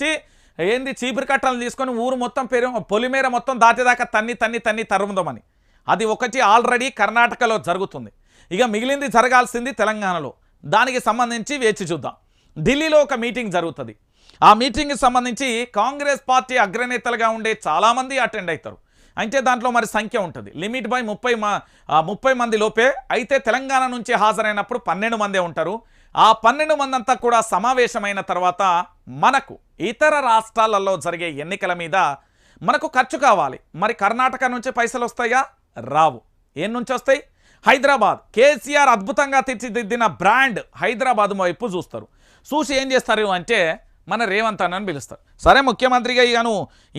పెట్టి ఏంది చీపురు కట్టలు తీసుకొని ఊరు మొత్తం పెరు పొలిమేర మొత్తం దాటేదాకా తన్ని తన్ని తన్ని తరుముదామని. అది ఒకటి ఆల్రెడీ కర్ణాటకలో జరుగుతుంది. ఇక మిగిలింది జరగాల్సింది తెలంగాణలో. దానికి సంబంధించి వేచి చూద్దాం. ఢిల్లీలో ఒక మీటింగ్ జరుగుతుంది. ఆ మీటింగ్కి సంబంధించి కాంగ్రెస్ పార్టీ అగ్రనేతలుగా ఉండే చాలామంది అటెండ్ అవుతారు అంటే దాంట్లో మరి సంఖ్య ఉంటుంది. లిమిట్ బై ముప్పై ముప్పై మంది లోపే అయితే తెలంగాణ నుంచి హాజరైనప్పుడు పన్నెండు మందే ఉంటారు. ఆ పన్నెండు మంది అంతా కూడా సమావేశమైన తర్వాత మనకు ఇతర రాష్ట్రాలలో జరిగే ఎన్నికల మీద మనకు ఖర్చు కావాలి. మరి కర్ణాటక నుంచి పైసలు వస్తాయా? రావు. ఏం నుంచి వస్తాయి? హైదరాబాద్. కేసీఆర్ అద్భుతంగా తీర్చిదిద్దిన బ్రాండ్ హైదరాబాద్ వైపు చూస్తారు. చూసి ఏం చేస్తారు అంటే మన రేవంత్ అన్నని పిలుస్తారు. సరే ముఖ్యమంత్రిగా ఇకను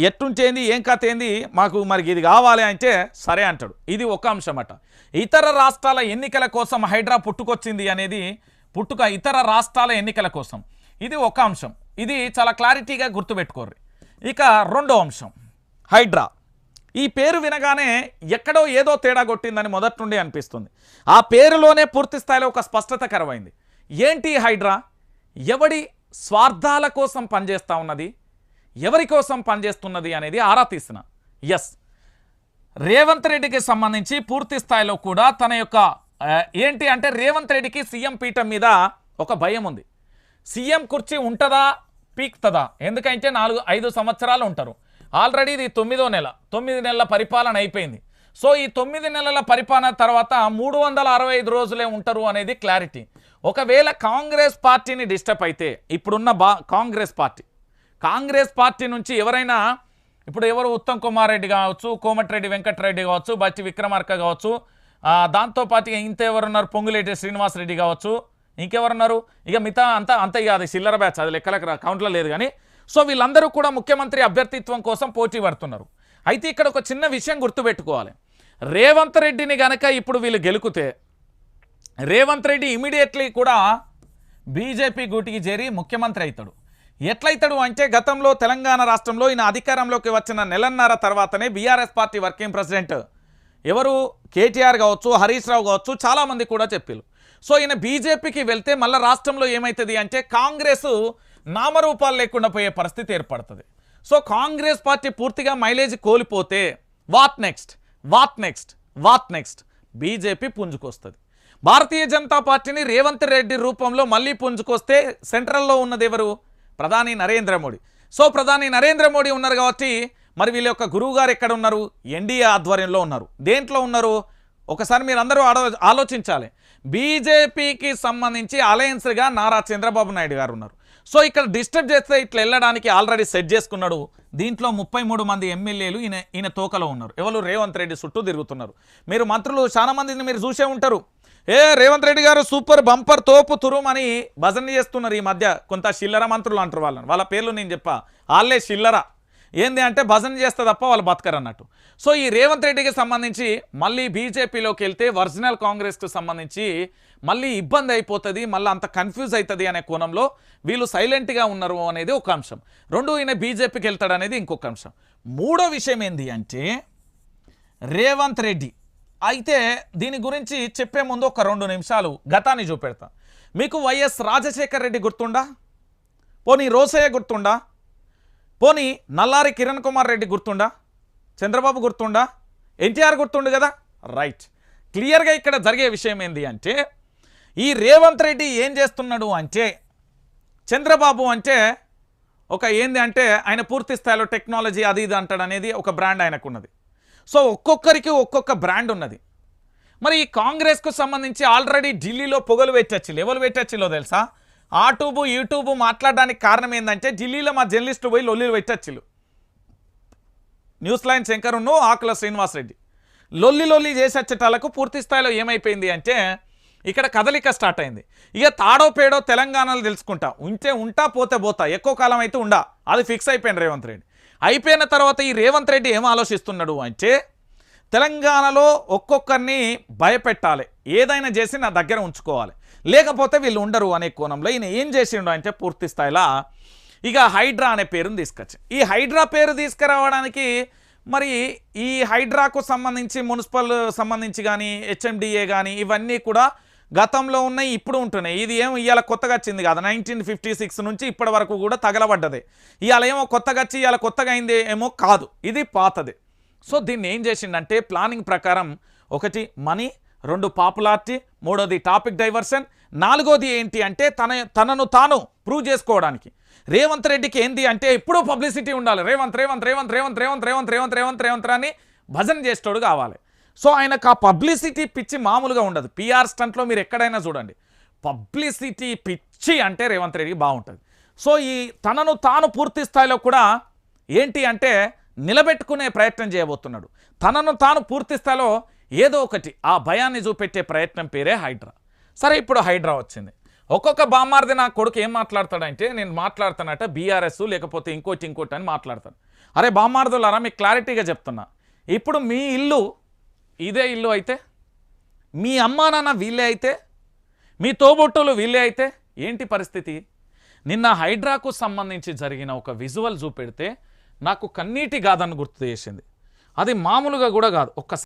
ఎట్టుంచేంది ఏం కథ ఏంది మాకు మరి ఇది కావాలి అంటే సరే అంటాడు. ఇది ఒక అంశం అట ఇతర రాష్ట్రాల ఎన్నికల కోసం హైడ్రా పుట్టుకొచ్చింది అనేది పుట్టుక ఇతర రాష్ట్రాల ఎన్నికల కోసం. ఇది ఒక అంశం. ఇది చాలా క్లారిటీగా గుర్తుపెట్టుకోర్రి. ఇక రెండో అంశం. హైడ్రా. ఈ పేరు వినగానే ఎక్కడో ఏదో తేడా కొట్టిందని మొదటి నుండి అనిపిస్తుంది. ఆ పేరులోనే పూర్తి స్థాయిలో ఒక స్పష్టత కరవైంది. ఏంటి హైడ్రా? ఎవడి స్వార్థాల కోసం పనిచేస్తూ ఉన్నది. ఎవరి కోసం పనిచేస్తున్నది అనేది ఆరా తీసిన. ఎస్ రేవంత్ రెడ్డికి సంబంధించి పూర్తి స్థాయిలో కూడా తన యొక్క ఏంటి అంటే రేవంత్ రెడ్డికి సీఎం పీఠం మీద ఒక భయం ఉంది. సీఎం కుర్చీ ఉంటుందా పీక్తుందా? ఎందుకంటే నాలుగు ఐదు సంవత్సరాలు ఉంటారు. ఆల్రెడీ ఇది తొమ్మిదో నెల. తొమ్మిది నెలల పరిపాలన అయిపోయింది. సో ఈ తొమ్మిది నెలల పరిపాలన తర్వాత మూడు వందల అరవై ఐదు రోజులే ఉంటారు అనేది క్లారిటీ ఒకవేళ కాంగ్రెస్ పార్టీని డిస్టర్బ్ అయితే ఇప్పుడున్న బా కాంగ్రెస్ పార్టీ. కాంగ్రెస్ పార్టీ నుంచి ఎవరైనా ఇప్పుడు ఎవరు ఉత్తమ్ కుమార్ రెడ్డి కావచ్చు కోమటిరెడ్డి వెంకటరెడ్డి కావచ్చు బట్టి విక్రమార్క కావచ్చు దాంతోపాటు ఇక ఇంత ఎవరున్నారు పొంగులేటి శ్రీనివాసరెడ్డి కావచ్చు ఇంకెవరున్నారు? ఇక మిగతా అంతా అంత ఇక అది చిల్లర బ్యాచ్ అది లెక్కలకు రా- కౌంట్లో లేదు కానీ సో వీళ్ళందరూ కూడా ముఖ్యమంత్రి అభ్యర్థిత్వం కోసం పోటీ పడుతున్నారు. అయితే ఇక్కడ ఒక చిన్న విషయం గుర్తుపెట్టుకోవాలి. రేవంత్ రెడ్డిని గనక ఇప్పుడు వీళ్ళు గెలుకుతే రేవంత్ రెడ్డి ఇమీడియట్లీ కూడా బీజేపీ గూటికి చేరి ముఖ్యమంత్రి అవుతాడు ఎట్లయితాడు అంటే గతంలో తెలంగాణ రాష్ట్రంలో ఈయన అధికారంలోకి వచ్చిన నెలన్నర తర్వాతనే బీఆర్ఎస్ పార్టీ వర్కింగ్ ప్రెసిడెంట్ ఎవరు? కేటీఆర్ కావచ్చు హరీష్ రావు కావచ్చు చాలామంది కూడా చెప్పారు సో ఈయన బీజేపీకి వెళ్తే మళ్ళీ రాష్ట్రంలో ఏమవుతుంది అంటే కాంగ్రెస్ నామరూపాలు లేకుండా పోయే పరిస్థితి ఏర్పడుతుంది. సో కాంగ్రెస్ పార్టీ పూర్తిగా మైలేజ్ కోల్పోతే what next? What next? What next? BJP పుంజుకొస్తుంది. Bharatiya Janata పార్టీని రేవంత్ రెడ్డి రూపంలో మళ్ళీ పుంజుకొస్తే సెంట్రల్లో ఉన్నది ఎవరు? ప్రధాని నరేంద్ర మోడీ. సో ప్రధాని నరేంద్ర మోడీ ఉన్నారు కాబట్టి మరి వీళ్ళ యొక్క గురువు గారు ఎక్కడ ఉన్నారు? ఎన్డీఏ ఆధ్వర్యంలో ఉన్నారు. దేంట్లో ఉన్నారు? ఒకసారి మీరు అందరూ ఆలోచించాలి. బీజేపీకి సంబంధించి అలయన్స్గా నారా చంద్రబాబు నాయుడు గారు ఉన్నారు. సో ఇక్కడ డిస్టర్బ్ చేస్తే ఇట్లా వెళ్ళడానికి ఆల్రెడీ సెట్ చేసుకున్నాడు దీంట్లో ముప్పై మూడు మంది ఎమ్మెల్యేలు ఈయన ఈయన తోకలో ఉన్నారు. ఎవరు? రేవంత్ రెడ్డి చుట్టూ తిరుగుతున్నారు. మీరు మంత్రులు చాలా మందిని మీరు చూసే ఉంటారు. ఏ రేవంత్ రెడ్డి గారు సూపర్ బంపర్ తోపు తురుం అని భజన చేస్తున్నారు ఈ మధ్య కొంత చిల్లర మంత్రులు అంటారు వాళ్ళని. వాళ్ళ పేర్లు నేను చెప్పా. వాళ్ళే చిల్లర. ఏంది అంటే భజన చేస్తే తప్ప వాళ్ళు బతకరు అన్నట్టు. సో ఈ రేవంత్ రెడ్డికి సంబంధించి మళ్ళీ బీజేపీలోకి వెళ్తే ఒరిజినల్ కాంగ్రెస్కి సంబంధించి మళ్ళీ ఇబ్బంది అయిపోతుంది మళ్ళీ అంత కన్ఫ్యూజ్ అవుతుంది అనే కోణంలో వీళ్ళు సైలెంట్గా ఉన్నారు అనేది ఒక అంశం. రెండు ఈయన బీజేపీకి వెళ్తాడు అనేది ఇంకొక అంశం. మూడో విషయం ఏంది అంటే రేవంత్ రెడ్డి. అయితే దీని గురించి చెప్పే ముందు ఒక రెండు నిమిషాలు గతాన్ని చూపెడతా. మీకు వైఎస్ రాజశేఖర్ రెడ్డి గుర్తుండా? పోనీ రోసయ్య గుర్తుండా? పోనీ నల్లారి కిరణ్ కుమార్ రెడ్డి గుర్తుండా? చంద్రబాబు గుర్తుండా? ఎన్టీఆర్ గుర్తుండు కదా? రైట్. క్లియర్గా ఇక్కడ జరిగే విషయం ఏంటి అంటే ఈ రేవంత్ రెడ్డి ఏం చేస్తున్నాడు అంటే చంద్రబాబు అంటే ఒక ఏంది అంటే ఆయన పూర్తి స్థాయిలో టెక్నాలజీ అది ఇది అంటాడు అనేది ఒక బ్రాండ్ ఆయనకున్నది. సో ఒక్కొక్కరికి ఒక్కొక్క బ్రాండ్ ఉన్నది. మరి ఈ కాంగ్రెస్కు సంబంధించి ఆల్రెడీ ఢిల్లీలో పొగలు పెట్టచ్చు ఎవరు పెట్టచ్చిలో తెలుసా? ఆటూబ్ యూట్యూబ్ మాట్లాడడానికి కారణం ఏంటంటే ఢిల్లీలో మా జర్నలిస్టు పోయి లొల్లిలు పెట్టచ్చు న్యూస్ లైన్ శంకరును ఆకుల శ్రీనివాసరెడ్డి. లొల్లి లొల్లి చేసచ్చేటాలకు పూర్తి స్థాయిలో ఏమైపోయింది అంటే ఇక్కడ కదలిక స్టార్ట్ అయింది. ఇక తాడో పేడో తెలంగాణలో తెలుసుకుంటా. ఉంటే ఉంటా పోతే పోతా. ఎక్కువ కాలం అయితే ఉండా. అది ఫిక్స్ అయిపోయింది రేవంత్ రెడ్డి. అయిపోయిన తర్వాత ఈ రేవంత్ రెడ్డి ఏం ఆలోచిస్తున్నాడు అంటే తెలంగాణలో ఒక్కొక్కరిని భయపెట్టాలి. ఏదైనా చేసి నా దగ్గర ఉంచుకోవాలి. లేకపోతే వీళ్ళు ఉండరు అనే కోణంలో ఈయన ఏం చేసిండు అంటే పూర్తి స్థాయిలో ఇక హైడ్రా అనే పేరుని తీసుకొచ్చి. ఈ హైడ్రా పేరు తీసుకురావడానికి మరి ఈ హైడ్రాకు సంబంధించి మున్సిపల్ సంబంధించి కానీ హెచ్ఎండిఏ కానీ ఇవన్నీ కూడా గతంలో ఉన్నాయి ఇప్పుడు ఉంటున్నాయి ఇది ఏం ఇవాళ కొత్తగా వచ్చింది కదా నైన్టీన్ ఫిఫ్టీ సిక్స్ నుంచి ఇప్పటి వరకు కూడా తగలబడ్డది ఇవాళ ఏమో కొత్తగా వచ్చి ఇవాళ కొత్తగా అయింది ఏమో కాదు ఇది పాతది సో దీన్ని ఏం చేసిండంటే ప్లానింగ్ ప్రకారం ఒకటి మనీ రెండు పాపులారిటీ మూడోది టాపిక్ డైవర్షన్ నాలుగోది ఏంటి అంటే తన తనను తాను ప్రూవ్ చేసుకోవడానికి రేవంత్ రెడ్డికి ఏంది అంటే ఎప్పుడూ పబ్లిసిటీ ఉండాలి రేవంత్ రేవంత్ రేవంత్ రేవంత్ రేవంత్ రేవంత్ రేవంత్ రేవంత్ రేవంత్ అని భజన చేసేటోడు కావాలి సో ఆయనకు ఆ పబ్లిసిటీ పిచ్చి మామూలుగా ఉండదు. పిఆర్ స్టంట్లో మీరు ఎక్కడైనా చూడండి. పబ్లిసిటీ పిచ్చి అంటే రేవంత్ రెడ్డి బాగుంటుంది. సో ఈ తనను తాను పూర్తి స్థాయిలో కూడా ఏంటి అంటే నిలబెట్టుకునే ప్రయత్నం చేయబోతున్నాడు. తనను తాను పూర్తి స్థాయిలో ఏదో ఒకటి ఆ భయాన్ని చూపెట్టే ప్రయత్నం పేరే హైడ్రా. సరే ఇప్పుడు హైడ్రా వచ్చింది. ఒక్కొక్క బామ్మార్ది నా కొడుకు ఏం మాట్లాడతాడంటే నేను మాట్లాడుతానట బీఆర్ఎస్ లేకపోతే ఇంకోటి ఇంకోటి అని మాట్లాడతాను. అరే బామ్మార్దులారా మీకు క్లారిటీగా చెప్తున్నా. ఇప్పుడు మీ ఇల్లు ఇదే ఇల్లు అయితే? మీ అమ్మా నాన్న వీళ్ళే అయితే? మీ తోబొట్టులు వీళ్ళే అయితే? ఏంటి పరిస్థితి? నిన్న హైడ్రాకు సంబంధించి జరిగిన ఒక విజువల్ చూపెడితే నాకు కన్నీటి గాథను గుర్తు చేసింది. అది మామూలుగా కూడా కాదు ఒక్క